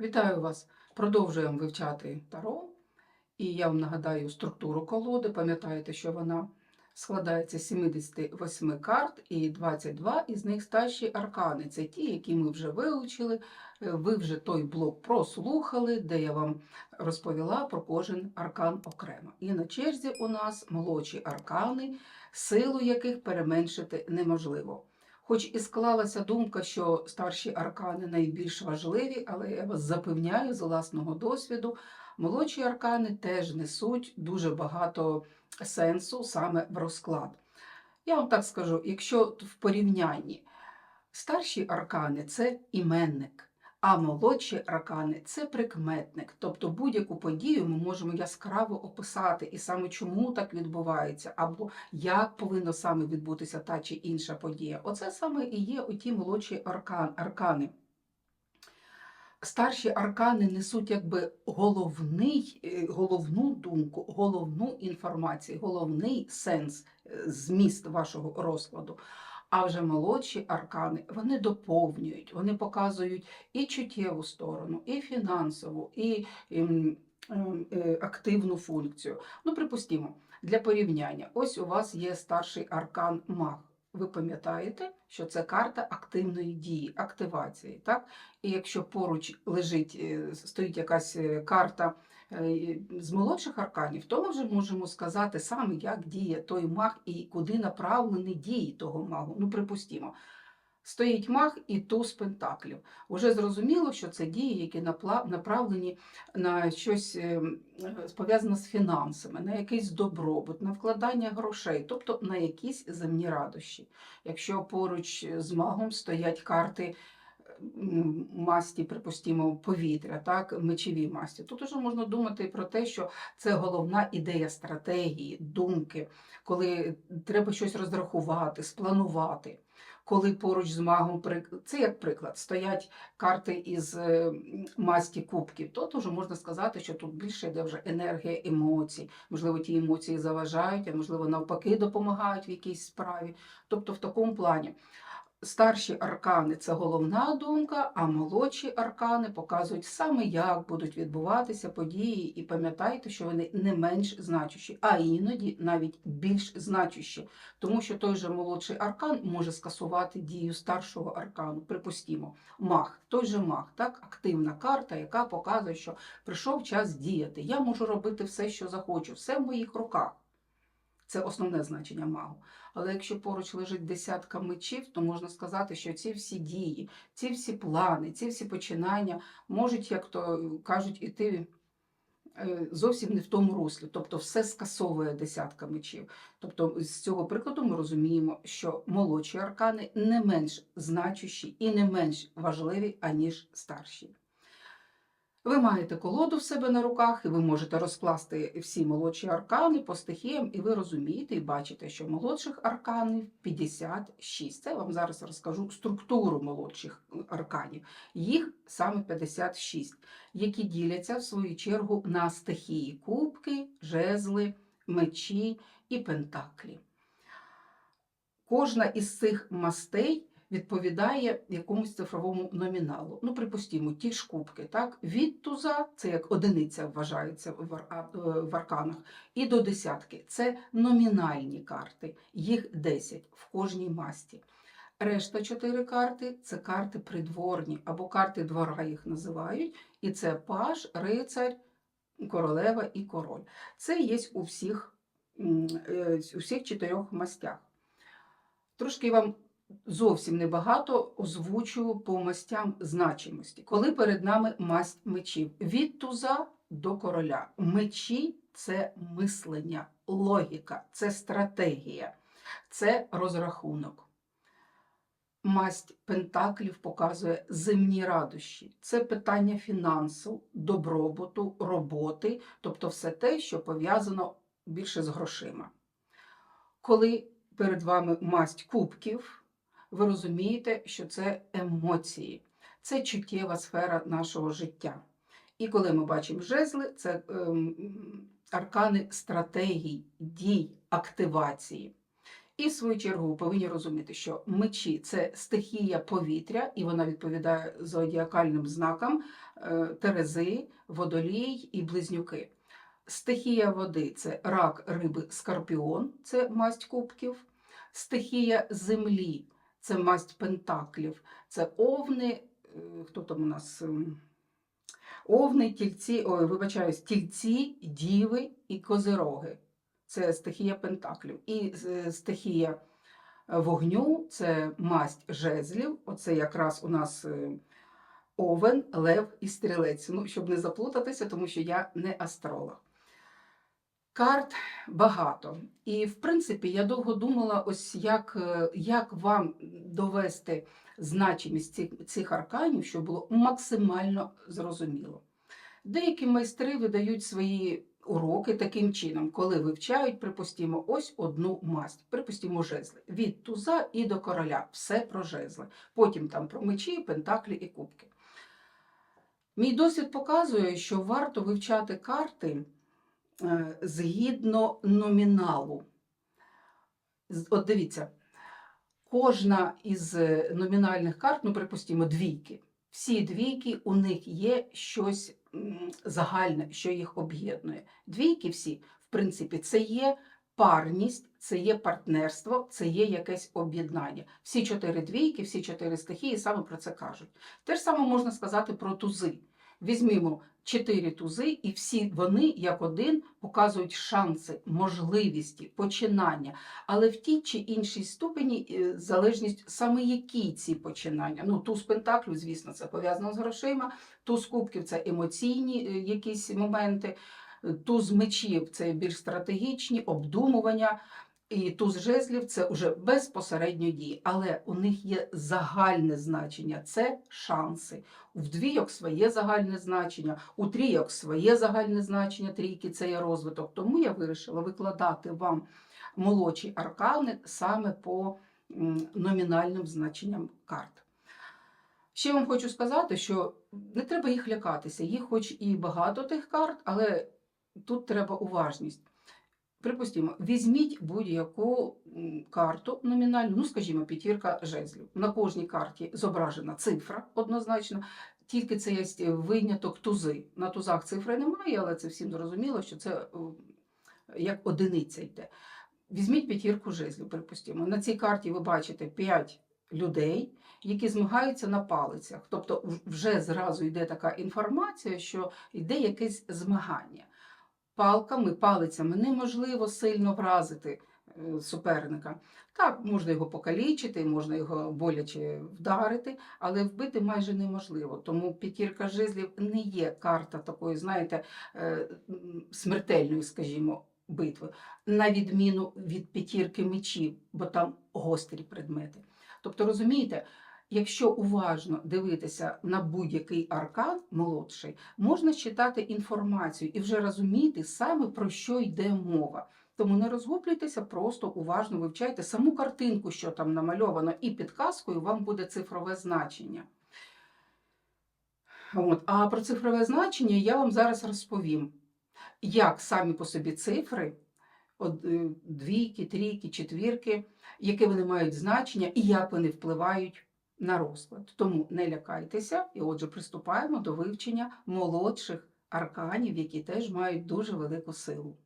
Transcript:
Вітаю вас! Продовжуємо вивчати таро. І я вам нагадаю структуру колоди. Пам'ятаєте, що вона складається з 78 карт, і 22 із них старші аркани. Це ті, які ми вже вивчили. Е, Ви вже той блок прослухали, де я вам розповіла про кожен аркан окремо. І на черзі у нас молодші аркани, силу яких переменшити неможливо. Хоч і склалася думка, що старші аркани найбільш важливі, але я вас запевняю з власного досвіду, молодші аркани теж несуть дуже багато сенсу саме в розклад. Я вам так скажу, якщо в порівнянні старші аркани це іменник, а молодші аркани це прикметник. Тобто будь-яку подію ми можемо яскраво описати, і саме чому так відбувається, або як повинна саме відбутися та чи інша подія. Оце саме і є оті молодші аркан, аркани. Старші аркани несуть якби головний, е, головну думку, головну інформацію, головний сенс, е, зміст вашого розкладу. А вже молодші аркани вони доповнюють, вони показують і чуттєву сторону, і фінансову, і ем, ем, е, активну функцію. Ну, припустімо, для порівняння, ось у вас є старший аркан маг. Ви пам'ятаєте, що це карта активної дії, активації. Так? І якщо поруч лежить, е, стоїть якась е, карта з молодших арканів, то ми вже можемо сказати саме, як діє той маг і куди направлені дії того магу. Ну, припустімо. Стоїть маг і туз пентаклів. Уже зрозуміло, що це дії, які направлені на щось е, е, пов'язане з фінансами, на якийсь добробут, на вкладання грошей, тобто на якісь земні радощі. Якщо поруч з магом стоять карти масті, припустімо, повітря, так, мечові масті, тут уже можна думати про те, що це головна ідея стратегії, думки, коли треба щось розрахувати, спланувати. Коли поруч з магом, це як приклад, стоять карти із е, масті кубків, то вже можна сказати, що тут більше йде вже енергія емоцій. Можливо, ті емоції заважають, а можливо, навпаки, допомагають в якійсь справі. Тобто, в такому плані. Старші аркани це головна думка, а молодші аркани показують саме, як будуть відбуватися події, і пам'ятайте, що вони не менш значущі, а іноді навіть більш значущі, тому що той же молодший аркан може скасувати дію старшого аркану. Припустімо, маг, той же маг, так, активна карта, яка показує, що прийшов час діяти. Я можу робити все, що захочу, все в моїх руках. Це основне значення магу. Але якщо поруч лежить десятка мечів, то можна сказати, що ці всі дії, ці всі плани, ці всі починання можуть, як то кажуть, іти е, зовсім не в тому руслі. Тобто все скасовує десятка мечів. Тобто з цього прикладу ми розуміємо, що молодші аркани не менш значущі і не менш важливі, аніж старші. Ви маєте колоду в себе на руках, і ви можете розкласти всі молодші аркани по стихіям, і ви розумієте і бачите, що молодших арканів 56. Це я вам зараз розкажу структуру молодших арканів. Їх саме 56, які діляться в свою чергу на стихії кубки, жезли, мечі і пентаклі. Кожна із цих мастей відповідає якомусь цифровому номіналу. Ну, припустімо, ті ж кубки, так? Від туза, це як одиниця вважається в е, арканах, і до десятки це номінальні карти, їх 10 в кожній масті. Решта чотири карти це карти придворні або карти двора їх називають, і це паж, рицар, королева і король. Це є у всіх, е, у всіх чотирьох мастях. Трошки вам зовсім небагато озвучую по мастям значимості. Коли перед нами масть мечів від туза до короля. Мечі це мислення, логіка, це стратегія, це розрахунок. Масть пентаклів показує земні радощі. Це питання фінансу, добробуту, роботи, тобто все те, що пов'язано більше з грошима. Коли перед вами масть кубків, ви розумієте, що це емоції, це чуттєва сфера нашого життя. І коли ми бачимо жезли, це ем, аркани стратегій, дій, активації. І в свою чергу ви повинні розуміти, що мечі це стихія повітря, і вона відповідає зодіакальним знакам е, Терези, водолій і близнюки. Стихія води це рак, риби, скорпіон, це масть кубків. Стихія землі це масть пентаклів, це овни. е, Хто там у нас? ем, Овни, тільці, ой, вибачаюсь, тільці, діви і козироги. Це стихія пентаклів. І стихія е, вогню це масть жезлів. Оце якраз у нас е, овен, лев і стрілець. Ну, щоб не заплутатися, тому що я не астролог. Карт багато. І, в принципі, я довго думала, ось як, е, як вам довести значимість цих, цих арканів, щоб було максимально зрозуміло. Деякі майстри видають свої уроки таким чином, коли вивчають, припустімо, ось одну масть, припустімо, жезли. Від туза і до короля. Все про жезли. Потім там про мечі, пентаклі і кубки. Мій досвід показує, що варто вивчати карти згідно номіналу. От дивіться, кожна із е, номінальних карт, ну, припустімо, двійки. Всі двійки у них є щось загальне, що їх об'єднує. Двійки всі, в принципі, це є парність, це є партнерство, це є якесь об'єднання. Всі чотири двійки, всі чотири стихії саме про це кажуть. Те ж саме можна сказати про тузи. Візьмімо чотири тузи, і всі вони, як один, показують шанси, можливості, починання. Але в тій чи іншій ступені е, залежність саме які ці починання. Ну, туз пентаклів, звісно, це пов'язано з грошима, туз кубків це емоційні е, якісь моменти, е, туз мечів це більш стратегічні, обдумування. І туз жезлів це вже безпосередньо дії, але у них є загальне значення це шанси. В двійок своє загальне значення, у трійок своє загальне значення, трійки це є розвиток. Тому я вирішила викладати вам молодші аркани саме по номінальним значенням карт. Ще вам хочу сказати, що не треба їх лякатися. Їх хоч і багато тих карт, але тут треба уважність. Припустімо, візьміть будь-яку карту номінальну, ну, скажімо, п'ятірка жезлів. На кожній карті зображена цифра однозначно, тільки це є виняток тузи. На тузах цифри немає, але це всім зрозуміло, що це як одиниця йде. Візьміть п'ятірку жезлів, припустімо. На цій карті ви бачите 5 людей, які змагаються на палицях. Тобто вже зразу йде така інформація, що йде якесь змагання. Палками, палицями неможливо сильно вразити е, суперника. Так, можна його покалічити, можна його боляче вдарити, але вбити майже неможливо. Тому п'ятірка жезлів не є карта такої, знаєте, е, смертельної, скажімо, битви, на відміну від п'ятірки мечів, бо там гострі предмети. Тобто, розумієте, якщо уважно дивитися на будь-який аркан молодший, можна читати інформацію і вже розуміти саме про що йде мова. Тому не розгублюйтеся, просто уважно вивчайте саму картинку, що там намальовано, і підказкою вам буде цифрове значення. От. А про цифрове значення я вам зараз розповім, як самі по собі цифри, от, е, двійки, трійки, четвірки, яке вони мають значення і як вони впливають на розклад. Тому не лякайтеся, і отже, приступаємо до вивчення молодших арканів, які теж мають дуже велику силу.